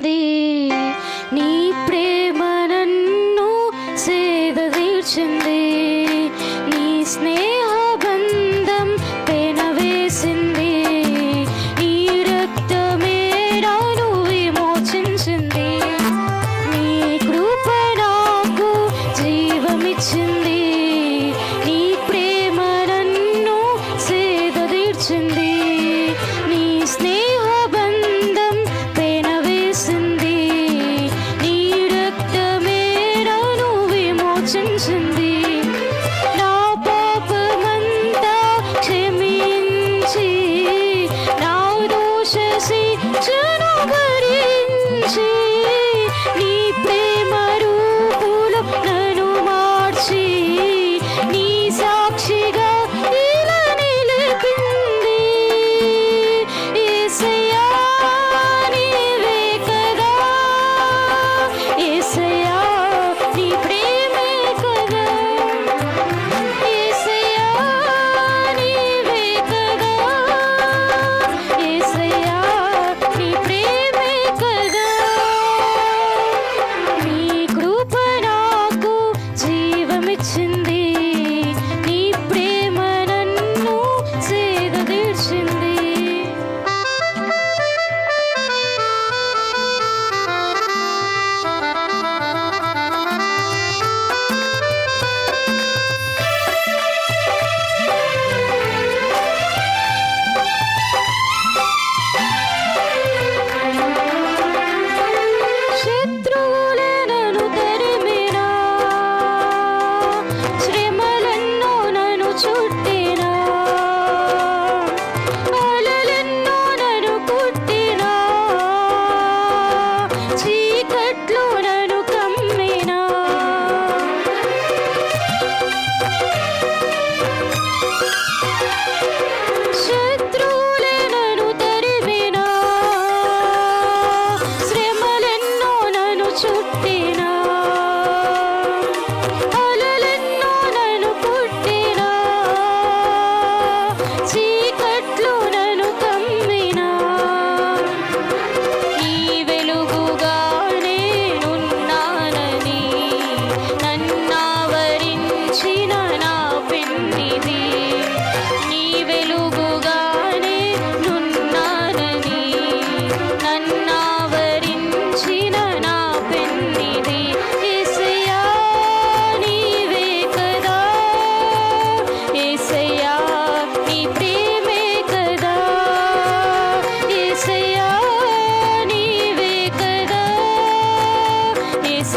The 深深地 करते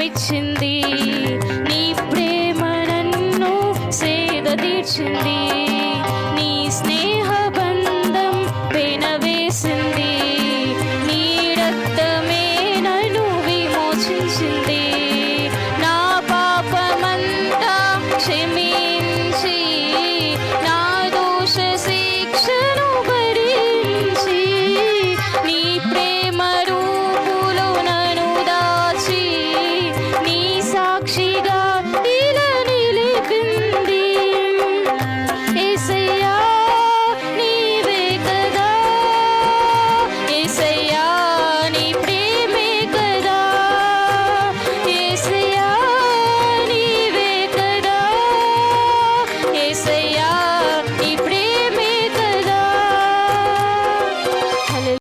జీవితమిచ్చింది నీ ప్రేమ నన్ను సేద తీర్చింది. నీ స్నేహ బంధం పెనవేసింది.